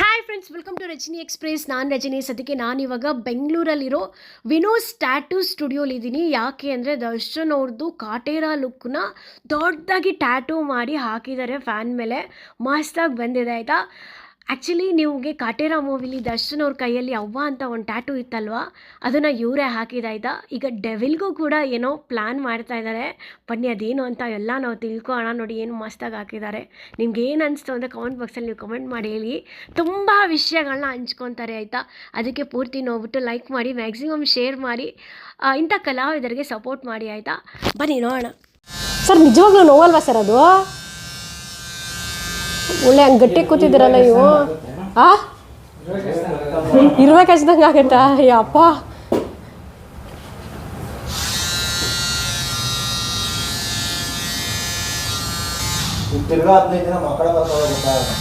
Hi friends welcome to Rajini Express ನಾನು ರಜನಿ. ಸದ್ಯಕ್ಕೆ ನಾನು ಇವಾಗ ಬೆಂಗಳೂರಲ್ಲಿರೋ ವಿನೋಸ್ ಟ್ಯಾಟೂ ಸ್ಟುಡಿಯೋಲಿದ್ದೀನಿ ಯಾಕೆ ಅಂದರೆ ದರ್ಶನ್ ಅವ್ರದ್ದು ಕಾಟೇರ ಲುಕ್ನ ದೊಡ್ಡದಾಗಿ ಟ್ಯಾಟೂ ಮಾಡಿ ಹಾಕಿದ್ದಾರೆ ಫ್ಯಾನ್ ಮೇಲೆ. ಮಸ್ತಾಗಿ ಬಂದಿದೆ, ಆಯಿತಾ? ಆ್ಯಕ್ಚುಲಿ ನಿಮಗೆ ಕಾಟೇರಾ ಮೂವಿಲಿ ದರ್ಶನ್ ಅವ್ರ ಕೈಯಲ್ಲಿ ಅವ್ವ ಅಂತ ಒಂದು ಟ್ಯಾಟೂ ಇತ್ತಲ್ವಾ? ಅದನ್ನು ಇವರೇ ಹಾಕಿದಾಯ್ತಾ ಈಗ ಡೆವಿಲ್ಗೂ ಕೂಡ ಏನೋ ಪ್ಲ್ಯಾನ್ ಮಾಡ್ತಾ ಇದ್ದಾರೆ ಬನ್ನಿ, ಅದೇನು ಅಂತ ಎಲ್ಲ ನಾವು ತಿಳ್ಕೊಳ್ಳೋಣ ನೋಡಿ ಏನು ಮಸ್ತಾಗಿ ಹಾಕಿದ್ದಾರೆ ನಿಮ್ಗೆ ಏನು ಅನಿಸ್ತು ಅಂತ ಕಮೆಂಟ್ ಬಾಕ್ಸಲ್ಲಿ ನೀವು ಕಮೆಂಟ್ ಮಾಡಿ ಹೇಳಿ. ತುಂಬ ವಿಷಯಗಳನ್ನ ಹಂಚ್ಕೊತಾರೆ ಆಯಿತಾ? ಅದಕ್ಕೆ ಪೂರ್ತಿ ನೋಡ್ಬಿಟ್ಟು ಲೈಕ್ ಮಾಡಿ ಮ್ಯಾಕ್ಸಿಮಮ್ ಶೇರ್ ಮಾಡಿ ಇಂಥ ಕಲಾವಿದರಿಗೆ ಸಪೋರ್ಟ್ ಮಾಡಿ ಆಯಿತಾ? ಬನ್ನಿ, ನೋಡೋಣ. ಸರ್, ನಿಜವಾಗ್ಲೂ ನೋವಲ್ವಾ ಸರ್ ಅದು? ಒಳ್ಳೆ ಹಂಗೆ ಗಟ್ಟಿ ಕೂತಿದ್ದೀರಲ್ಲ ನೀವು ಆ? ಇರ್ಬೇಕು ಹಚ್ದಂಗೆ ಆಗತ್ತಾ? ಯಪ್ಪ ಈಗ ತಿರ್ಗಾ ಹದಿನೈದು ದಿನ ಮಕ್ಕಳ ಬರ್ತಾವೆ ಗೊತ್ತಾಗಲ್ಲ.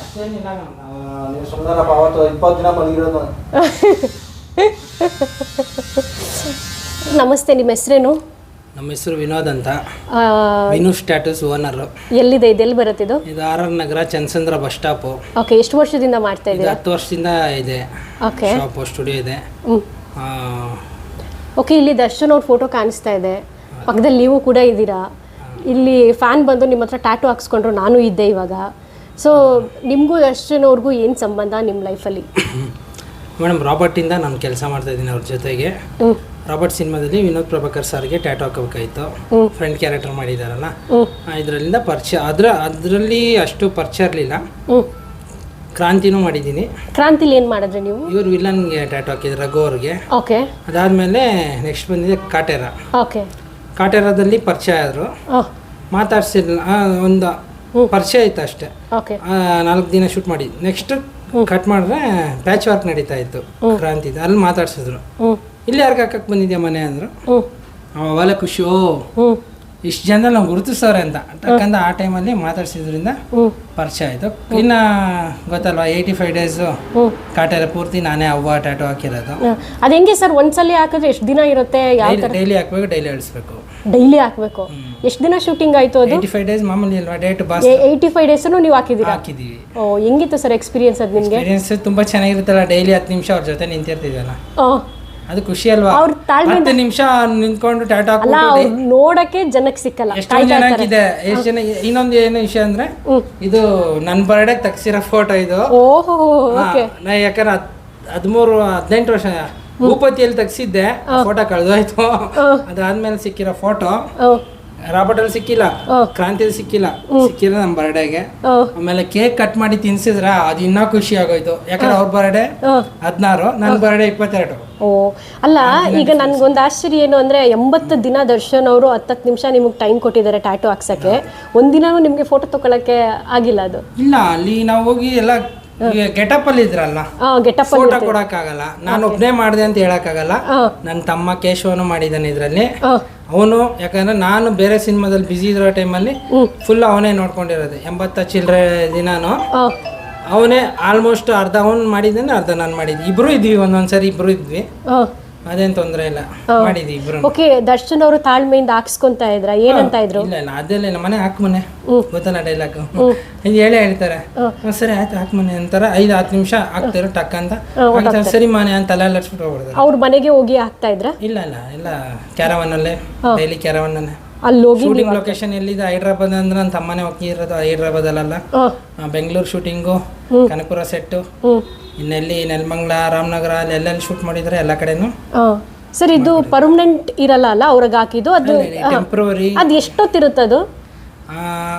ಅಷ್ಟೇನಿಲ್ಲ ಆ, ನೀವು ಸುಮ್ಮನಪ್ಪ ಅವತ್ತು ಇಪ್ಪತ್ತು ದಿನ ಮಲಗಿರೋದು. ನಮಸ್ತೆ ನಿಮ್ಮ ಹೆಸರೇನು? ನಮ್ಮ ಹೆಸರು ವಿನೋದ್ ಅಂತ. ವಿನು ಸ್ಟ್ಯಾಟಸ್ ಓನರು ಎಲ್ಲಿದೆ ಇದು? ಎಲ್ಲಿ ಬರುತ್ತೆ ಇದು? ಇದು R R Nagar Chandrasandra bus stop. Okay ಎಷ್ಟು ವರ್ಷದಿಂದ ಮಾಡ್ತಾ ಇದು ಇದ್ದೀರಾ ಹತ್ತು ವರ್ಷದಿಂದ ಇದೆ. ಓಕೆ. ಶಾಪ್ ಸ್ಟುಡಿಯೋ ಇದೆ. ಹ್ಮ್. ಆ, ಓಕೆ ಇಲ್ಲಿ ದರ್ಶನ್ ಅವ್ರ ಫೋಟೋ ಕಾಣಿಸ್ತಾ ಇದೆ. ಪಕ್ಕದಲ್ಲಿ ನೀವು ಕೂಡ ಇದ್ದೀರಾ? ಇಲ್ಲಿ ಫ್ಯಾನ್ ಬಂದು ನಿಮ್ಮ ಹತ್ರ ಟ್ಯಾಟು ಹಾಕ್ಸ್ಕೊಂಡ್ರು ನಾನು ಇದ್ದೆ ಇವಾಗ. ಸೊ ನಿಮಗೂ ದರ್ಶನ್ ಅವ್ರಿಗೂ ಏನು ಸಂಬಂಧ ನಿಮ್ಮ ಲೈಫಲ್ಲಿ ಮೇಡಮ್ ರಾಬರ್ಟಿಂದ ನಾನು ಕೆಲಸ ಮಾಡ್ತಾ ಇದ್ದೀನಿ ಅವ್ರ ಜೊತೆಗೆ. ಹ್ಞೂ ರಾಬರ್ಟ್ ಸಿನಿಮಾದಲ್ಲಿ ವಿನೋದ್ ಪ್ರಭಾಕರ್ ಸರ್ಗೆ ಟ್ಯಾಟೋ ಹಾಕಬೇಕಾಯ್ತು. ಫ್ರೆಂಡ್ ಕ್ಯಾರೆಕ್ಟರ್ ಮಾಡಿದಾರಲ್ಲ. ಇದರಲ್ಲಿಂದ ಪರಿಚಯ ಅದ್ರ ಅದರಲ್ಲಿ ಅಷ್ಟು ಪರಿಚಯ ಇರಲಿಲ್ಲ. ಕ್ರಾಂತಿನೂ ಮಾಡಿದ್ದೀನಿ. ಕ್ರಾಂತಿಲಿ ಏನು ಮಾಡಿದ್ರೆ ನೀವು? ಇವ್ರು ವಿಲನ್ಗೆ ಟ್ಯಾಟೋ ಹಾಕಿದ್ರು ರಘು ಅವ್ರಿಗೆ. ಓಕೆ. ಅದಾದಮೇಲೆ ನೆಕ್ಸ್ಟ್ ಬಂದಿದೆ ಕಾಟೇರ. ಓಕೆ. ಕಾಟೇರದಲ್ಲಿ ಪರಿಚಯ ಆದರು. ಮಾತಾಡ್ಸಿರ್ಲಿಲ್ಲ ಒಂದು ಪರಿಚಯ ಆಯ್ತು ಅಷ್ಟೇ. ಓಕೆ. ನಾಲ್ಕು ದಿನ ಶೂಟ್ ಮಾಡಿ ನೆಕ್ಸ್ಟ್ ಕಟ್ ಮಾಡಿದ್ರೆ ಪ್ಯಾಚ್ ವರ್ಕ್ ನಡೀತಾ ಇತ್ತು ಕ್ರಾಂತಿ ಅಲ್ಲಿ ಮಾತಾಡ್ಸಿದ್ರು. ಇಲ್ಲಿ ಯಾರಿಗೆ ಹಾಕಕ್ಕೆ ಬಂದಿದ್ಯಾ ಮನೆ ಅಂದ್ರು? ಅವಾಗ ಅವಾಗಲೇ ಖುಷಿ ಓ. ಇಷ್ಟು ಜನ ನಾವು ಗುರುತಿಸೋರೆ ಅಂತ. ಯಾಕಂದ್ರೆ ಆ ಟೈಮಲ್ಲಿ ಮಾತಾಡ್ಸಿದ್ರಿಂದ ಪರಿಚಯ ಆಯಿತು. ಇನ್ನು ಗೊತ್ತಲ್ವಾ ಏಯ್ಟಿ ಫೈವ್ ಡೇಸು ಕಾಟೆಲ್ಲ ಪೂರ್ತಿ ನಾನೇ ಅವ್ವ ಟ್ಯಾಟೋ ಹಾಕಿರೋದು. ಅದು ಹೆಂಗೆ ಸರ್ ಒಂದ್ಸಲಿ ಹಾಕಿದ್ರೆ ಎಷ್ಟು ದಿನ ಇರುತ್ತೆ? ಡೈಲಿ ಹಾಕ್ಬೇಕು ಡೈಲಿ ಅಳಿಸ್ಬೇಕು. ಡೈಲಿ ಹಾಕಬೇಕು. ಎಷ್ಟು ದಿನ ಶೂಟಿಂಗ್ ಆಯಿತು ಅದು? ಏಯ್ಟಿ ಫೈವ್ ಡೇಸ್ ಮಾಮೂಲಿ ಅಲ್ವಾ ಡೇಟ್ ಬಾಸ್ ಏಯ್ಟಿ ಫೈವ್ ಡೇಸನ್ನು ನೀವು ಹಾಕಿದ್ದೀರಾ? ಹಾಕಿದ್ದೀವಿ. ಓ ಹೆಂಗಿತ್ತು ಸರ್ ಎಕ್ಸ್ಪೀರಿಯನ್ಸ್ ಅದು ನಿಮಗೆ? ಎಕ್ಸ್ಪೀರಿಯನ್ಸ್ ತುಂಬ ಚೆನ್ನಾಗಿರುತ್ತಲ್ಲ ಡೈಲಿ ಹತ್ತು ನಿಮಿಷ ಅವ್ರ ಜೊತೆ ನಿಂತಿರ್ತಿದ್ವಲ್ಲ. ಅದು ಖುಷಿ ಅಲ್ವಾ? ಅವ್ರ ತಾಳ್ಮೆ ಹತ್ತು ನಿಮಿಷ ನಿಂತ್ಕೊಂಡು ಟಾಟಾ ಅಲ್ಲ ಅವ್ರು ನೋಡಕ್ಕೆ ಜನಕ್ಕೆ ಸಿಕ್ಕಲ್ಲ. ಎಷ್ಟೊಂದು ಜನ ಹಾಕಿದೆ ಎಷ್ಟು ಜನ ಇನ್ನೊಂದು ಏನು ವಿಷಯ ಅಂದ್ರೆ ಇದು ನನ್ನ ಬರ್ಡೇ ತಗ್ಸಿರೋ ಫೋಟೋ ಇದು. ಓಹೋ ನಾ ಯಾಕಂದ್ರೆ ಹದ್- ಹದಿಮೂರು ಹದಿನೆಂಟು ವರ್ಷ ಭೂಪತಿಯಲ್ಲಿ ತೆಗ್ಸಿದ್ದೆ ಫೋಟೋ ಕಳೆದೋಯ್ತು. ಅದಾದ್ಮೇಲೆ ಸಿಕ್ಕಿರೋ ಫೋಟೋ ರಾಬರ್ಟ್ ಅಲ್ಲಿ ಸಿಕ್ಕಿಲ್ಲ ಕ್ರಾಂತಿಯಲ್ಲಿ ಸಿಕ್ಕಿಲ್ಲ. ಸಿಕ್ಕಿದ್ರೆ ನಮ್ಮ ಬರ್ಡೇಗೆ ಆಮೇಲೆ ಕೇಕ್ ಕಟ್ ಮಾಡಿ ತಿನ್ಸಿದ್ರ ಅದು ಇನ್ನೂ ಖುಷಿ ಆಗೋಯ್ತು. ಯಾಕಂದ್ರೆ ಅವ್ರ ಬರ್ಡೇ ಹದಿನಾರು ನನ್ನ ಬರ್ಡೇ ಇಪ್ಪತ್ತೆರಡು. ಓ. ಅಲ್ಲ ಈಗ ನನ್ಗೊಂದು ಆಶ್ಚರ್ಯ ಏನು ಅಂದ್ರೆ ಎಂಬತ್ತು ದಿನ ದರ್ಶನ್ ಅವರು ಹತ್ತತ್ತು ನಿಮಿಷ ನಿಮಗೆ ಟೈಮ್ ಕೊಟ್ಟಿದ್ದಾರೆ ಟ್ಯಾಟು ಹಾಕ್ಸಕ್ಕೆ. ಒಂದಿನೂ ನಿಮಗೆ ಫೋಟೋ ತಗೊಳಕ್ಕೆ ಆಗಿಲ್ಲ ಅದು? ಇಲ್ಲ ಅಲ್ಲಿ ನಾವು ಹೋಗಿ ಎಲ್ಲ ಗೆಟಪ್ ಅಲ್ಲಿ ಇದ್ರಲ್ಲ. ಗೆಟಪ್ ಫೋಟೋ ಕೊಡಕ್ಕಾಗಲ್ಲ. ನಾನು ಒಬ್ನೇ ಮಾಡಿದೆ ಅಂತ ಹೇಳಕ್ಕಾಗಲ್ಲ. ನನ್ನ ತಮ್ಮ ಕೇಶವನು ಮಾಡಿದ್ದಾನೆ ಇದರಲ್ಲಿ. ಅವನು ಯಾಕಂದ್ರೆ ನಾನು ಬೇರೆ ಸಿನಿಮಾದಲ್ಲಿ ಬಿಸಿ ಇರೋ ಟೈಮಲ್ಲಿ ಫುಲ್ ಅವನೇ ನೋಡ್ಕೊಂಡಿರೋದು. ಎಂಬತ್ತ ಚಿಲ್ಲರೆ ದಿನಾನು. ಅವನೇ ಆಲ್ಮೋಸ್ಟ್ ಅರ್ಧ ಅವ್ನು ಮಾಡಿದ್ದೇನೆ ಅರ್ಧ ನಾನು ಮಾಡಿದ್ವಿ ಇಬ್ರು ಇದ್ವಿ ಒಂದೊಂದ್ಸರಿ ಇಬ್ರು ಇದ್ವಿ. ಅದೇನ್ ತೊಂದ್ರೆ ಇಲ್ಲ. ಮಾಡಿದ್ವಿ ಇಬ್ರು ಓಕೆ ದರ್ಶನ್ ಅವರು ತಾಳ್ಮೆಯಿಂದ ಹಾಕ್ಸ್ಕೊಂತ ಇದ್ರ? ಏನಂತ ಇದ್ರು? ಇಲ್ಲ ಇಲ್ಲ ಅದೆಲ್ಲ ಇಲ್ಲ ಮನೆ ಹಾಕ್ ಮನೆ. ಗೊತ್ತಲ್ಲ ಡೈಲಾಗ್ ಇದು ಹೇಳೇ ಹೇಳ್ತಾರೆ. ಸರಿ ಆಯ್ತು ಹಾಕ್ ಮನೆ ಅಂತಾರ. ಐದು ಹತ್ತು ನಿಮಿಷ ಹಾಕ್ತಾರೆ ಟಕ್ ಅಂತ. ಹಾಕ್ತಾರೆ, ಸರಿ ಮನೆ ಅಂತ ತಲೆ ಹಚ್ಬಿಟ್ಟು ಹೋಗ್ಬಿಡ್ತಾರೆ. ಅವ್ರ ಮನೆಗೆ ಹೋಗಿ ಹಾಕ್ತಾ ಇದ್ರ? ಇಲ್ಲ ಇಲ್ಲ ಇಲ್ಲ ಕ್ಯಾರವನ್ ಅಲ್ಲೇ ಡೈಲಿ ಕ್ಯಾರವನ್ ಅಲ್ಲೇ ಹೋಗಿ ಶೂಟಿಂಗ್ ಲೊಕೇಶನ್ ಎಲ್ಲಿದೆ? ಹೈದ್ರಾಬಾದ್ ಅಂದ್ರೆ ನನ್ನ ತಮ್ಮನೇ ಇರೋದು ಹೈದ್ರಾಬಾದ್ ಅಲ್ಲ ಬೆಂಗಳೂರು ಶೂಟಿಂಗು ಕನಕಪುರ ಸೆಟ್ಟು ಇನ್ನೆಲ್ಲಿ ನೆಲಮಂಗ್ಲ ರಾಮನಗರ ಅಲ್ಲಿ ಎಲ್ಲೆಲ್ಲಿ ಶೂಟ್ ಮಾಡಿದ್ರೆ ಎಲ್ಲ ಕಡೆನೂ? ಸರ್ ಇದು ಪರ್ಮನೆಂಟ್ ಇರಲ್ಲ ಅಲ್ಲ ಅವ್ರಿಗೆ ಹಾಕಿದ್ದು? ಅದು ಟೆಂಪ್ರವರಿ ಅದು ಎಷ್ಟೊತ್ತಿರುತ್ತೆ ಅದು?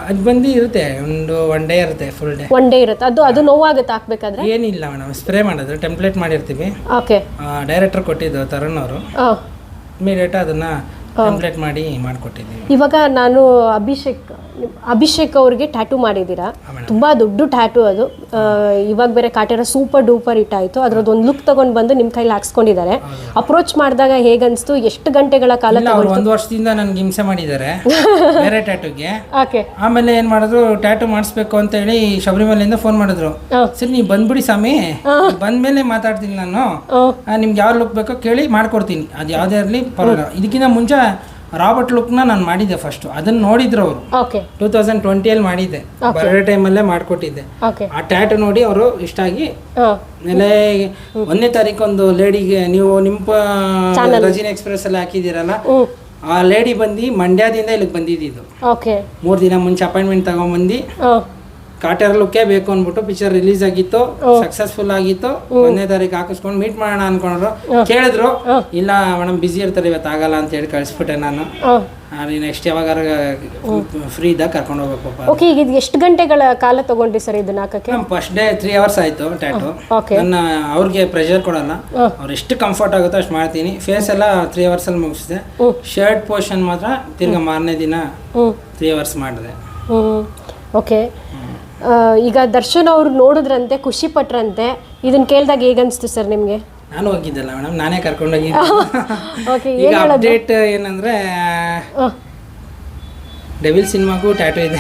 ಅದು ಬಂದು ಇರುತ್ತೆ ಒಂದು ಒನ್ ಡೇ ಇರುತ್ತೆ ಫುಲ್ ಡೇ ಒನ್ ಡೇ ಇರುತ್ತೆ. ಅದು ಅದು ನೋವಾಗುತ್ತೆ ಹಾಕ್ಬೇಕಾದ್ರೆ? ಏನಿಲ್ಲ ಮೇಡಮ್ ಸ್ಪ್ರೇ ಮಾಡಿದ್ರೆ ಟೆಂಪ್ಲೇಟ್ ಮಾಡಿರ್ತೀವಿ. ಓಕೆ ಡೈರೆಕ್ಟರ್ ಕೊಟ್ಟಿದ್ದು ತರುಣ್ ಅವರು. ಇಮಿಡಿಯೇಟ್ ಅದನ್ನ ಟೆಂಪ್ಲೇಟ್ ಮಾಡಿ ಮಾಡಿಕೊಟ್ಟಿದ್ದೀವಿ. ಇವಾಗ ನಾನು ಅಭಿಷೇಕ್ ಅಭಿಷೇಕ್ ಅವ್ರಿಗೆ ಟ್ಯಾಟೂ ಮಾಡಿದ್ದೀರಾ? ತುಂಬಾ ದೊಡ್ಡ ಟ್ಯಾಟೂ ಅದು. ಇವಾಗ ಬೇರೆ ಕಾಟೇರ ಸೂಪರ್ ಡೂಪರ್ ಹಿಟ್ ಆಯಿತು ಅದ್ರದ್ದು ಒಂದು ಲುಕ್ ತಗೊಂಡ್ ಬಂದು ನಿಮ್ಮ ಕೈಲಿ ಹಾಕ್ಸ್ಕೊಂಡಿದ್ದಾರೆ. ಅಪ್ರೋಚ್ ಮಾಡಿದಾಗ ಹೇಗನ್ಸ್ತು? ಎಷ್ಟು ಗಂಟೆಗಳ ಕಾಲ ಒಂದು ವರ್ಷದಿಂದ ನನ್ಗೆ ಹಿಂಸೆ ಮಾಡಿದ್ದಾರೆ. ಬೇರೆ ಟ್ಯಾಟೂಗೆ ಓಕೆ. ಆಮೇಲೆ ಏನು ಮಾಡಿದ್ರು ಟ್ಯಾಟೂ ಮಾಡಿಸ್ಬೇಕು ಅಂತ ಹೇಳಿ ಶಬರಿಮಲೆಯಿಂದ ಫೋನ್ ಮಾಡಿದ್ರು. ಸರ್ ನೀವು ಬಂದ್ಬಿಡಿ ಸ್ವಾಮಿ. ಬಂದ್ಮೇಲೆ ಮಾತಾಡ್ತೀನಿ ನಾನು. ನಿಮ್ಗೆ ಯಾವ ಲುಕ್ ಬೇಕೋ ಕೇಳಿ ಮಾಡ್ಕೊಡ್ತೀನಿ. ಅದು ಯಾವುದೇ ಇರಲಿ ಪರವಾಗಿಲ್ಲ. ಇದಕ್ಕಿಂತ ಮುಂಚೆ ರಾಬರ್ಟ್ ಲುಕ್ನ ನಾನು ಮಾಡಿದ್ದೆ ಫಸ್ಟ್ ಅದನ್ನ ನೋಡಿದ್ರು ಅವರು. ಓಕೆ. ಟೂ ತೌಸಂಡ್ ಟ್ವೆಂಟಿಯಲ್ಲಿ ಮಾಡಿದ್ದೆ. ಬರೋ ಟೈಮಲ್ಲೇ ಮಾಡಿಕೊಟ್ಟಿದ್ದೆ. ಆ ಟ್ಯಾಟು ನೋಡಿ ಅವರು ಇಷ್ಟ ಆಗಿ ನೆಲೆ ಒಂದನೇ ತಾರೀಕು ಒಂದು ಲೇಡಿಗೆ ನೀವು ನಿಮ್ಮ ರಜಿನ ಎಕ್ಸ್ಪ್ರೆಸ್ ಅಲ್ಲಿ ಹಾಕಿದ್ದೀರಲ್ಲ ಆ ಲೇಡಿ ಬಂದು ಮಂಡ್ಯದಿಂದ ಇಲ್ಲಿಗೆ ಬಂದಿದ್ದು ಮೂರ್ ದಿನ ಮುಂಚೆ ಅಪಾಯಿಂಟ್ಮೆಂಟ್ ತಗೊಂಡ್ಬಂದು ಕಾಟೇರ್ ಲುಕ್ಕೇ ಬೇಕು ಅಂದ್ಬಿಟ್ಟು ಪಿಕ್ಚರ್ ರಿಲೀಸ್ ಆಗಿತ್ತು ಸಕ್ಸಸ್ಫುಲ್ ಆಗಿತ್ತು ಒಂದನೇ ತಾರೀಕು ಹಾಕಿಸ್ಕೊಂಡು ಮೀಟ್ ಮಾಡೋಣ ಅನ್ಕೊಂಡ್ರು. ಕೇಳಿದ್ರು ಇಲ್ಲ ಮೇಡಮ್ ಬಿಸಿ ಇರ್ತಾರೆ ಇವತ್ತು ಆಗಲ್ಲ ಅಂತ ಹೇಳಿ ಕಳಿಸ್ಬಿಟ್ಟೆ ನಾನು. ನೆಕ್ಸ್ಟ್ ಯಾವಾಗ ಫ್ರೀ ಇದ್ದಾಗ ಕರ್ಕೊಂಡು ಹೋಗಬೇಕುಪ್ಪ ಓಕೆ ಈಗ ಇದು ಎಷ್ಟು ಗಂಟೆಗಳ ಕಾಲ ತಗೊಂಡ್ರಿ ಸರ್ ಇದನ್ನ ಹಾಕಕ್ಕೆ? ನಮ್ಮ ಫಸ್ಟ್ ಡೇ ತ್ರೀ ಅವರ್ಸ್ ಆಯಿತು ಟ್ಯಾಟು ನನ್ನ ಅವ್ರಿಗೆ ಪ್ರೆಷರ್ ಕೊಡಲ್ಲ. ಅವ್ರು ಎಷ್ಟು ಕಂಫರ್ಟ್ ಆಗುತ್ತೋ ಅಷ್ಟು ಮಾಡ್ತೀನಿ. ಫೇಸ್ ಎಲ್ಲ ತ್ರೀ ಅವರ್ಸಲ್ಲಿ ಮುಗಿಸಿದೆ. ಶರ್ಟ್ ಪೋರ್ಷನ್ ಮಾತ್ರ ತಿರ್ಗಾ ಮಾರನೇ ದಿನ ತ್ರೀ ಅವರ್ಸ್ ಮಾಡಿದೆ. ಓಕೆ ಈಗ ದರ್ಶನ್ ಅವ್ರು ನೋಡಿದ್ರಂತೆ ಖುಷಿ ಪಟ್ರಂತೆ. ಇದನ್ನ ಕೇಳಿದಾಗ ಹೇಗನ್ಸ್ತು ಸರ್ ನಿಮಗೆ? ನಾನು ಹೋಗಿದ್ದಲ್ಲ ಮೇಡಮ್ ನಾನೇ ಕರ್ಕೊಂಡೋಗಿ ಓಕೆ ಈಗ ಅಪ್ಡೇಟ್ ಏನಂದ್ರೆ ಡೆವಿಲ್ ಸಿನಿಮಾಗೂ ಟ್ಯಾಟೋ ಇದೆ.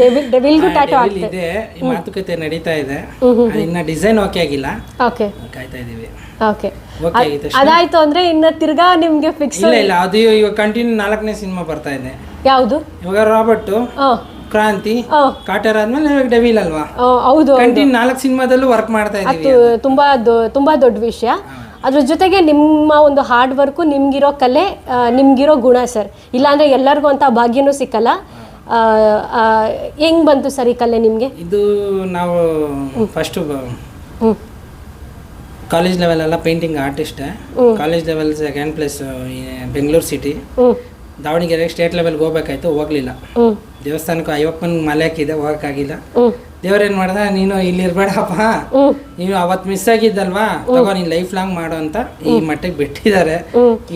ಡೆವಿಲ್ ಡೆವಿಲ್ಗೂ ಟ್ಯಾಟು ಇದೆ ಮಾತುಕತೆ ನಡೀತಾ ಇದೆ. ಇನ್ನ ಡಿಸೈನ್ ಓಕೆ ಆಗಿಲ್ಲ. ಓಕೆ ಕಾಯ್ತಾ ಇದೀವಿ. ಓಕೆ ಅದಾಯ್ತು ಅಂದ್ರೆ ಇನ್ನ ತಿರ್ಗಾ ನಿಮ್ಗೆ ಫಿಕ್ಸ್ ಇಲ್ಲ ಇಲ್ಲ ಅದು ಇವಾಗ ಕಂಟಿನ್ಯೂ ನಾಲ್ಕನೇ ಸಿನಿಮಾ ಬರ್ತಾ ಇದೆ. ಯಾವುದು? ಇವಾಗ ರಾಬರ್ಟ್ ಕ್ರಾಂತಿ ಕಾಟರ್ ಆದ್ಮೇಲೆ ಇವಾಗ ಡೆವಿಲ್ ಅಲ್ವಾ? ಹೌದು ಕಂಟಿನ್ಯೂ ನಾಲ್ಕು ಸಿನಿಮಾದಲ್ಲೂ ವರ್ಕ್ ಮಾಡ್ತಾ ಇದ್ದೀವಿ ಅದು ತುಂಬಾ ದೊ- ತುಂಬಾ ದೊಡ್ಡ ವಿಷಯ. ಅದ್ರ ಜೊತೆಗೆ ನಿಮ್ಮ ಒಂದು ಹಾರ್ಡ್ ವರ್ಕು ನಿಮ್ಗಿರೋ ಕಲೆ ಆ, ನಿಮ್ಗಿರೋ ಗುಣ ಸರ್ ಇಲ್ಲಾಂದ್ರೆ ಎಲ್ಲರಿಗೂ ಅಂತ ಭಾಗ್ಯನೂ ಸಿಕ್ಕಲ್ಲ. ಆ, ಆ, ಹೆಂಗ್ ಬಂತು ಸರ್ ಈ ಕಲೆ ನಿಮ್ಗೆ? ಇದು ನಾವು ಫಸ್ಟ್ ಹ್ಮ್. ಕಾಲೇಜ್ ಲೆವೆಲ್ ಎಲ್ಲ painting artist college level second place Bengaluru city hmm. Davanagere state ಲೆವೆಲ್ಗೆ ಹೋಗ್ಬೇಕಾಯ್ತು ಹೋಗ್ಲಿಲ್ಲ. ದೇವಸ್ಥಾನಕ್ಕೆ ಅಯ್ಯಪ್ಪನ ಮಲೆ ಹಾಕಿದೆ ಹೋಗಕ್ಕಾಗಿಲ್ಲ. ದೇವ್ರೇನ್ ಮಾಡ್ದ ನೀನು ಇಲ್ಲಿ ಇರ್ಬೇಡಪ್ಪ. ನೀನು ಅವತ್ ಮಿಸ್ ಆಗಿದ್ದಲ್ವಾ? ತಗೋ ನೀನ್ ಲೈಫ್ ಲಾಂಗ್ ಮಾಡು ಅಂತ ಈ ಮಟ್ಟಿಗೆ ಬಿಟ್ಟಿದ್ದಾರೆ.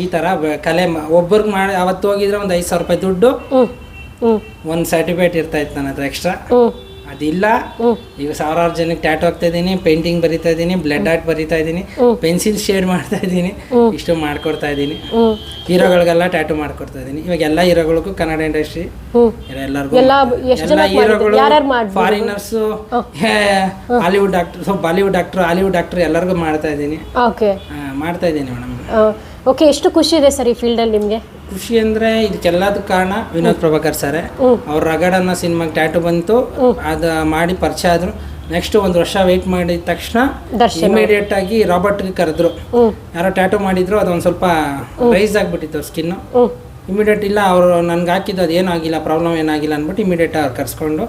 ಈ ತರ ಕಲೆ ಒಬ್ಬರ್ಗ್ ಮಾಡಿ ಅವತ್ತು ಹೋಗಿದ್ರೆ ಒಂದ್ ಐದ್ ಸಾವಿರ ರೂಪಾಯಿ ದುಡ್ಡು. ಒಂದ್ ಸರ್ಟಿಫಿಕೇಟ್ ಇರ್ತಾ ಇತ್ತು ನನ್ನ ಹತ್ರ ಎಕ್ಸ್ಟ್ರಾ ಅದಿಲ್ಲ. ಈಗ ಸಾವಿರಾರು ಜನಕ್ಕೆ ಟ್ಯಾಟೋ ಹಾಕ್ತಾ ಇದ್ದೀನಿ ಪೇಂಟಿಂಗ್ ಬರಿತಾ ಇದ್ದೀನಿ ಬ್ಲಡ್ ಆರ್ಟ್ ಬರಿತಾ ಇದ್ದೀನಿ ಪೆನ್ಸಿಲ್ ಶೇಡ್ ಮಾಡ್ತಾ ಇದ್ದೀನಿ ಇಷ್ಟು ಮಾಡ್ಕೊಡ್ತಾ ಇದ್ದೀನಿ ಹ್ಮ್. ಹೀರೋಗಳಿಗೆಲ್ಲ ಟ್ಯಾಟೂ ಮಾಡ್ಕೊಡ್ತಾ ಇದ್ದೀನಿ ಇವಾಗ ಎಲ್ಲ ಹೀರೋಗಳಿಗೂ ಕನ್ನಡ ಇಂಡಸ್ಟ್ರಿ ಎಲ್ಲರಿಗೂ ಎಲ್ಲ ಹೀರೋಗಳು? Foreigners Hollywood doctor Bollywood doctor Hollywood doctor ಎಲ್ಲರಿಗೂ ಮಾಡ್ತಾ ಇದ್ದೀನಿ ಓಕೆ. ಮಾಡ್ತಾ ಇದ್ದೀನಿ ಮೇಡಮ್. ಓಕೆ ಎಷ್ಟು ಖುಷಿ ಇದೆ ಸರ್ ಈ ಫೀಲ್ಡಲ್ಲಿ ನಿಮಗೆ? ಖುಷಿ ಅಂದ್ರೆ ಇದಕ್ಕೆಲ್ಲದಕ್ಕೆ ಕಾರಣ ವಿನೋದ್ ಪ್ರಭಾಕರ್ ಸರ್. ಅವ್ರ ರಗಡ್ ಅನ್ನೋ ಸಿನಿಮಾಗೆ ಟ್ಯಾಟೂ ಬಂತು. ಅದ ಮಾಡಿ ಪರಿಚಯ ಆದ್ರು. ನೆಕ್ಸ್ಟ್ ಒಂದು ವರ್ಷ ವೇಟ್ ಮಾಡಿದ ತಕ್ಷಣ ಇಮಿಡಿಯೇಟ್ ಆಗಿ ರಾಬರ್ಟ್ ಕರೆದ್ರು. ಯಾರೋ ಟ್ಯಾಟೂ ಮಾಡಿದ್ರು ಅದೊಂದು ಸ್ವಲ್ಪ ರೈಸ್ ಆಗ್ಬಿಟ್ಟಿತ್ತು ಸ್ಕಿನ್ನು ಹ್ಮ್. ಇಮಿಡಿಯೇಟ್ ಇಲ್ಲ ಅವರು ನನ್ಗೆ ಹಾಕಿದ್ದು ಅದು ಏನೂ ಆಗಿಲ್ಲ ಪ್ರಾಬ್ಲಮ್ ಏನಾಗಿಲ್ಲ ಅಂದ್ಬಿಟ್ಟು ಇಮಿಡಿಯೇಟ್ ಅವ್ರು ಕರ್ಸ್ಕೊಂಡು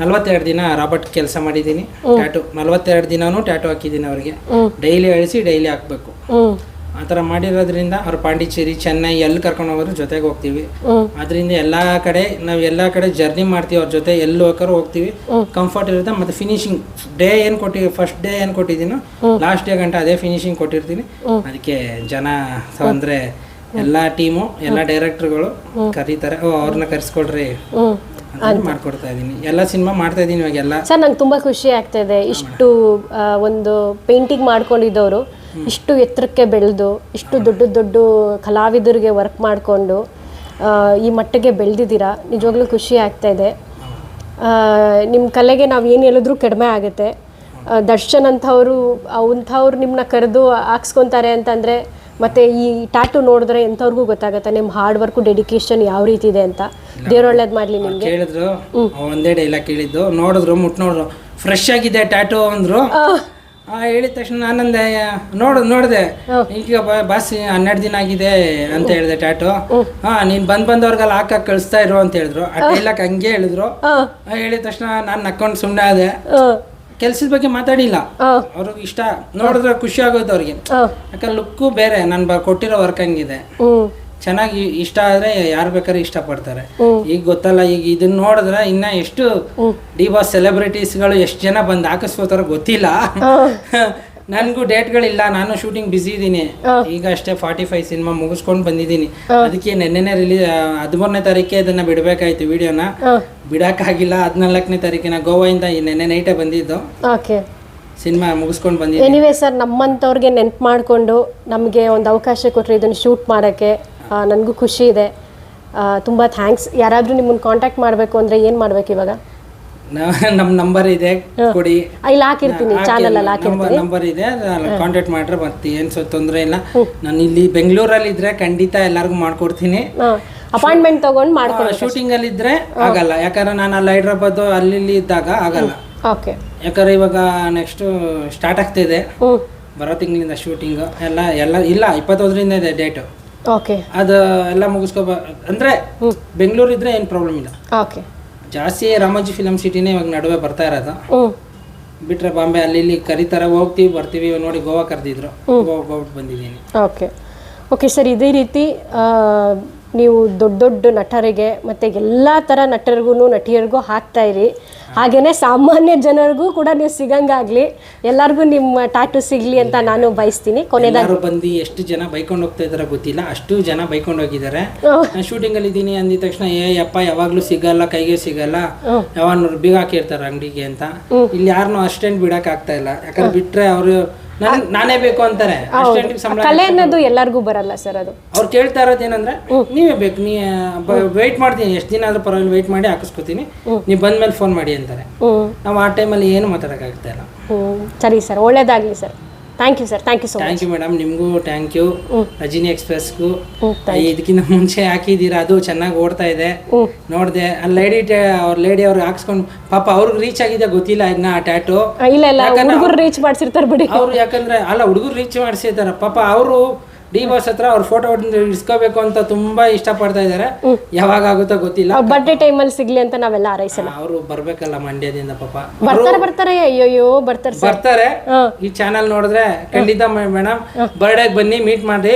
ನಲ್ವತ್ತೆರಡು ದಿನ ರಾಬರ್ಟ್ ಕೆಲಸ ಮಾಡಿದ್ದೀನಿ ಟ್ಯಾಟು ನಲ್ವತ್ತೆರಡು ದಿನಾನು ಟ್ಯಾಟು ಹಾಕಿದ್ದೀನಿ ಅವ್ರಿಗೆ. ಡೈಲಿ ಅಳಿಸಿ ಡೈಲಿ ಹಾಕ್ಬೇಕು. ಆ ತರ ಮಾಡಿರೋದ್ರಿಂದ ಅವ್ರು ಪಾಂಡಿಚೇರಿ ಚೆನ್ನೈ ಎಲ್ಲಿ ಕರ್ಕೊಂಡು ಹೋಗೋರು ಜೊತೆಗೆ ಹೋಗ್ತೀವಿ. ಅದರಿಂದ ಎಲ್ಲಾ ಕಡೆ ನಾವು ಎಲ್ಲಾ ಕಡೆ ಜರ್ನಿ ಮಾಡ್ತೀವಿ ಅವ್ರ ಜೊತೆ ಎಲ್ಲಿ ಹೋಗೋರು ಹೋಗ್ತೀವಿ. ಕಂಫರ್ಟ್ ಇರುತ್ತೆ ಮತ್ತೆ ಫಿನಿಶಿಂಗ್ ಡೇ ಏನು ಕೊಟ್ಟಿವಿ ಫಸ್ಟ್ ಡೇ ಏನು ಕೊಟ್ಟಿದ್ದೀನೋ ಲಾಸ್ಟ್ ಡೇ ಗಂಟೆ ಅದೇ ಫಿನಿಶಿಂಗ್ ಕೊಟ್ಟಿರ್ತೀನಿ. ಅದಕ್ಕೆ ಜನ ಅಂದ್ರೆ ಎಲ್ಲಾ ಟೀಮು ಎಲ್ಲಾ ಡೈರೆಕ್ಟರ್ಗಳು ಕರೀತಾರೆ. ಓ ಅವ್ರನ್ನ ಅಂತ ಮಾಡ್ಕೊಡ್ತಾ ಇದ್ದೀನಿ ಎಲ್ಲ ಸಿನಿಮಾ ಮಾಡ್ತಾ ಇದ್ದೀನಿ ಇವಾಗೆಲ್ಲ. ಸರ್ ನಂಗೆ ತುಂಬಾ ಖುಷಿ ಆಗ್ತಾ ಇದೆ. ಇಷ್ಟು ಒಂದು ಪೇಂಟಿಂಗ್ ಮಾಡ್ಕೊಂಡಿದ್ದವರು. ಇಷ್ಟು ಎತ್ತರಕ್ಕೆ ಬೆಳೆದು ಇಷ್ಟು ದೊಡ್ಡ ದೊಡ್ಡ ಕಲಾವಿದರಿಗೆ ವರ್ಕ್ ಮಾಡಿಕೊಂಡು ಈ ಮಟ್ಟಿಗೆ ಬೆಳೆದಿದ್ದೀರಾ? ನಿಜವಾಗ್ಲೂ ಖುಷಿ ಆಗ್ತಾ ಇದೆ. ನಿಮ್ಮ ಕಲೆಗೆ ನಾವು ಏನು ಹೇಳಿದ್ರೂ ಕಡಿಮೆ ಆಗುತ್ತೆ. ದರ್ಶನ್ ಅಂಥವ್ರು ಅಂಥವ್ರು ನಿಮ್ಮನ್ನ ಕರೆದು ಹಾಕ್ಸ್ಕೊತಾರೆ ಅಂತಂದರೆ ಮತ್ತು ಈ ಟ್ಯಾಟು ನೋಡಿದ್ರೆ ಎಂಥವ್ರಿಗೂ ಗೊತ್ತಾಗುತ್ತೆ ನಿಮ್ಮ ಹಾರ್ಡ್ ವರ್ಕು ಡೆಡಿಕೇಶನ್ ಯಾವ ರೀತಿ ಇದೆ ಅಂತ. ದೇವ್ರು ಒಳ್ಳೇದು ಮಾಡಲಿ ನಿಮಗೆ. ಕೇಳಿದ್ರು ಒಂದೇ ಡೈಲಾಗ್ ಕೇಳಿದ್ದು ನೋಡಿದ್ರು ಮುಟ್ ನೋಡಿದ್ರು ಫ್ರೆಶ್ ಆಗಿದೆ ಟ್ಯಾಟು ಅಂದ್ರು. ಹೇಳಿದ ತಕ್ಷಣ ನಾನಂದೆ ನೋಡು ನೋಡಿದೆ. ಈಗ ಬಸ್ ಹನ್ನೆರಡು ದಿನ ಆಗಿದೆ ಅಂತ ಹೇಳಿದೆ ಟ್ಯಾಟೋ ಹಾ ನೀನ್ ಬಂದ್ ಬಂದವ್ರಿಗೆಲ್ಲ ಹಾಕಕ್ ಕಳಿಸ್ತಾ ಇರು ಅಂತ ಹೇಳಿದ್ರು. ಆ ಡೈಲಾಗ್ ಹಂಗೆ ಹೇಳಿದ್ರು. ಹೇಳಿದ ತಕ್ಷಣ ನಾನು ನಕ್ಕೊಂಡು ಸುಮ್ಮನೆ ಆದೆ. ಕೆಲ್ಸದ ಬಗ್ಗೆ ಮಾತಾಡಿಲ್ಲ. ಅವ್ರಿಗೆ ಇಷ್ಟ. ನೋಡಿದ್ರೆ ಖುಷಿ ಆಗೋದು ಅವ್ರಿಗೆ. ಯಾಕಂದ್ರೆ ಲುಕ್ಕು ಬೇರೆ. ನಾನು ಬ ಕೊಟ್ಟಿರೋ ವರ್ಕ್ ಹಂಗಿದೆ. ಚೆನ್ನಾಗಿ ಇಷ್ಟ ಆದ್ರೆ ಯಾರು ಬೇಕಾದ್ರೆ ಇಷ್ಟಪಡ್ತಾರೆ. ಪಡ್ತಾರೆ ಈಗ ಗೊತ್ತಲ್ಲ ಈಗ ಇದನ್ನ ನೋಡಿದ್ರೆ ಇನ್ನ ಎಷ್ಟು ಡಿ ಬಾಸ್ ಸೆಲೆಬ್ರಿಟೀಸ್ಗಳು ಎಷ್ಟು ಜನ ಬಂದು ಹಾಕಿಸ್ಕೋತಾರ ಗೊತ್ತಿಲ್ಲ. ನನಗೂ ಡೇಟ್ಗಳಿಲ್ಲ ನಾನು ಶೂಟಿಂಗ್ ಬಿಸಿ ಇದ್ದೀನಿ ಈಗ ಅಷ್ಟೇ ಫಾರ್ಟಿ ಫೈವ್ ಸಿನಿಮಾ ಮುಗಿಸ್ಕೊಂಡು ಬಂದಿದ್ದೀನಿ. ಅದಕ್ಕೆ ನೆನ್ನೆನೆ ರಿಲೀಸ್ ಹದಿಮೂರನೇ ತಾರೀಕೆ ಅದನ್ನ ಬಿಡಬೇಕಾಯ್ತು ವಿಡಿಯೋನ. ಬಿಡಕ್ಕಾಗಿಲ್ಲ ಹದಿನಾಲ್ಕನೇ ತಾರೀಕಿನ ಗೋವಾಯಿಂದ ನೆನ್ನೆ ನೈಟೇ ಬಂದಿದ್ದು. ಸಿನಿಮಾ ಮುಗಿಸ್ಕೊಂಡು ಬಂದಿದ್ದೀನಿ. ಎನಿವೇ ಸರ್ ನಮ್ಮಂಥವ್ರಿಗೆ ನೆನ್ಪು ಮಾಡಿಕೊಂಡು ನಮಗೆ ಒಂದು ಅವಕಾಶ ಕೊಟ್ಟರೆ ಇದನ್ನು ಶೂಟ್ ಮಾಡೋಕ್ಕೆ. ನನಗೂ ಖುಷಿ ಇದೆ. ತುಂಬ ಥ್ಯಾಂಕ್ಸ್ ಯಾರಾದರೂ ನಿಮ್ಮನ್ನು ಕಾಂಟ್ಯಾಕ್ಟ್ ಮಾಡಬೇಕು ಅಂದರೆ ಏನು ಮಾಡಬೇಕು ಇವಾಗ? ನಮ್ಮ ನಂಬರ್ ಇದೆ ಕೊಡಿ. ಇಲ್ಲಿ ಹಾಕಿರ್ತೀನಿ ಚಾನಲ್ ಅಲ್ಲಿ ಹಾಕಿರ್ತೀನಿ. ನಂಬರ್ ಇದೆ ಕಾಂಟ್ಯಾಕ್ಟ್ ಮಾಡ್ರೆ ಬರ್ತೀನಿ ಏನ್ ಸೊ ತೊಂದರೆ ಇಲ್ಲ. ನಾನು ಇಲ್ಲಿ ಬೆಂಗಳೂರಲ್ಲಿ ಇದ್ರೆ ಖಂಡಿತ ಎಲ್ಲರಿಗೂ ಮಾಡ್ಕೊಡ್ತೀನಿ. ಅಪಾಯಿಂಟ್ಮೆಂಟ್ ತಗೊಂಡು ಮಾಡ್ಕೊಡಿ ಶೂಟಿಂಗ್ ಅಲ್ಲಿ ಇದ್ರೆ ಆಗಲ್ಲ. ಯಾಕಂದ್ರೆ ನಾನು ಅಲ್ಲಿ ಹೈದ್ರಾಬಾದ್ ಅಲ್ಲಿ ಇಲ್ಲಿ ಇದ್ದಾಗ ಆಗಲ್ಲ. ಓಕೆ. ಯಾಕಂದ್ರೆ ಇವಾಗ ನೆಕ್ಸ್ಟ್ ಸ್ಟಾರ್ಟ್ ಆಗ್ತಿದೆ. ಬರೋ ತಿಂಗಳಿಂದ ಶೂಟಿಂಗ್ ಎಲ್ಲ ಎಲ್ಲ ಇಲ್ಲ. ಇಪ್ಪತ್ತೊಂದರಿಂದ ಇದೆ ಡೇಟು ಓಕೆ ಅದು ಎಲ್ಲ ಮುಗಿಸ್ಕೊಬ ಅಂದ್ರೆ ಬೆಂಗಳೂರು ಇದ್ರೆ ಏನು ಪ್ರಾಬ್ಲಮ್ ಇಲ್ಲ. ಓಕೆ ಜಾಸ್ತಿ ರಾಮಾಜಿ ಫಿಲಮ್ ಸಿಟಿನೇ ಇವಾಗ ನಡುವೆ ಬರ್ತಾ ಇರೋದು. ಬಿಟ್ರೆ ಬಾಂಬೆ ಅಲ್ಲಿ ಇಲ್ಲಿ ಕರೀತಾರೆ ಹೋಗ್ತೀವಿ ಬರ್ತೀವಿ ನೋಡಿ ಗೋವಾ ಕರೆದಿದ್ರು. ಹೋಗ್ಬಿಟ್ಟು ಬಂದಿದ್ದೀನಿ. ಓಕೆ ಓಕೆ ಸರ್ ಇದೇ ರೀತಿ ನೀವು ದೊಡ್ಡ ದೊಡ್ಡ ನಟರಿಗೆ ಮತ್ತು ಎಲ್ಲ ಥರ ನಟರಿಗೂ ನಟಿಯರಿಗೂ ಹಾಕ್ತಾ ಇರಿ. ಹಾಗೆಯೇ ಸಾಮಾನ್ಯ ಜನರಿಗೂ ಕೂಡ ನೀವು ಸಿಗಂಗಾಗ್ಲಿ. ಎಲ್ಲರಿಗೂ ನಿಮ್ಮ ಟಾಟು ಸಿಗಲಿ ಅಂತ ನಾನು ಬಯಸ್ತೀನಿ. ಎಲ್ಲರೂ ಬಂದು ಎಷ್ಟು ಜನ ಬೈಕೊಂಡು ಹೋಗ್ತಾ ಇದಾರೆ ಗೊತ್ತಿಲ್ಲ. ಅಷ್ಟು ಜನ ಬೈಕೊಂಡು ಹೋಗಿದ್ದಾರೆ. ನಾನು ಶೂಟಿಂಗ್ ಅಲ್ಲಿ ಇದ್ದೀನಿ ಅಂದಿದ ತಕ್ಷಣ ಏ ಅಪ್ಪ ಯಾವಾಗ್ಲೂ ಸಿಗಲ್ಲ ಕೈಗೆ ಸಿಗಲ್ಲ. ಯಾವಾಗ ಬೀಗ ಹಾಕಿರ್ತಾರೆ ಅಂಗಡಿಗೆ ಅಂತ. ಇಲ್ಲಿ ಯಾರನ್ನೂ ಅಷ್ಟೇನು ಬಿಡಕ್ ಆಗ್ತಾ ಇಲ್ಲ. ಯಾಕಂದ್ರೆ ಬಿಟ್ರೆ ಅವರು ನಾನೇ ಬೇಕು ಅಂತಾರೆ. ಕಲೆ ಅನ್ನೋದು ಎಲ್ಲರಿಗೂ ಬರಲ್ಲ ಸರ್ ಅದು. ಅವ್ರು ಕೇಳ್ತಾ ಇರೋದು ಏನಂದ್ರೆ ನೀವೇ ಬೇಕು ನೀ ವೆಯ್ಟ್ ಮಾಡ್ತೀನಿ ಎಷ್ಟು ದಿನ ಆದ್ರೂ ಪರವಾಗಿಲ್ಲ ವೆಯ್ಟ್ ಮಾಡಿ ಹಾಕಿಸ್ಕೊತೀನಿ. ನೀವು ಬಂದ್ಮೇಲೆ ಫೋನ್ ಮಾಡಿ ಅಂತಾರೆ. ನಾವು ಆ ಟೈಮಲ್ಲಿ ಏನು ಮಾತಾಡೋಕ್ಕಾಗ್ತಾ ಇಲ್ಲ. ಸರಿ ಸರ್ ಒಳ್ಳೇದಾಗ್ಲಿ sir. Thank you sir thank you so thank you madam ನಿಮಗೂ ಥ್ಯಾಂಕ್ ಯು ರಜಿನಿ ಎಕ್ಸ್ಪ್ರೆಸ್ಗೂ ಇದಕ್ಕಿಂತ ಮುಂಚೆ ಹಾಕಿದ್ದೀರಾ? ಅದು ಚೆನ್ನಾಗಿ ಓಡ್ತಾ ಇದೆ. ನೋಡಿದೆ ಆ ಲೇಡಿ ಅವ್ರ ಲೇಡಿ ಅವ್ರು ಹಾಕ್ಸ್ಕೊಂಡು ಪಾಪ ಅವ್ರಿಗೆ ರೀಚ್ ಆಗಿದೆ ಗೊತ್ತಿಲ್ಲ ಇದನ್ನ ಆ ಟ್ಯಾಟು ಇಲ್ಲ ಇಲ್ಲ. ಹುಡುಗರು ರೀಚ್ ಮಾಡಿಸಿರ್ತಾರೆ ಬಿಡಿ. ಅವ್ರು ಯಾಕಂದ್ರೆ ಅಲ್ಲ ಹುಡುಗರು ರೀಚ್ ಮಾಡಿಸಿದಾರೆ. ಪಾಪ ಅವರು ಡಿ ಬಾಸ್ ಹತ್ರ ಅವ್ರ ಫೋಟೋ ಇಸ್ಕೋಬೇಕು ಅಂತ ತುಂಬಾ ಇಷ್ಟ ಪಡ್ತಾ ಇದ್ದಾರೆ ಯಾವಾಗ ಆಗುತ್ತೋ ಗೊತ್ತಿಲ್ಲ ಬರ್ಡೇ ಅಲ್ಲಿ ಸಿಗ್ಲಿ ಅಂತ ನಾವೆಲ್ಲ ಆರೈಸಲ್ಲ ಅವರು ಬರ್ಬೇಕಲ್ಲ ಮಂಡ್ಯದಿಂದ ಪಾಪ. ಬರ್ತಾರೆ ಬರ್ತಾರೆ ಅಯ್ಯೋಯ್ಯೋ ಬರ್ತಾರೆ ಬರ್ತಾರೆ. ಈ ಚಾನಲ್ ನೋಡಿದ್ರೆ ಖಂಡಿತ ಮೇಡಮ್ ಬರ್ಡೇಗ್ ಬನ್ನಿ ಮೀಟ್ ಮಾಡಿ.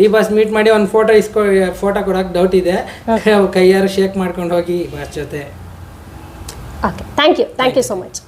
ಡಿ ಬಾಸ್ ಮೀಟ್ ಮಾಡಿ ಒಂದು ಫೋಟೋ ಇಸ್ಕೊ ಫೋಟೋ ಕೊಡಕ್ ಡೌಟ್ ಇದೆ. ಕೈಯಾರು ಶೇಕ್ ಮಾಡ್ಕೊಂಡು ಹೋಗಿ ಬಾಸ್ ಜೊತೆ. Okay thank you thank you so much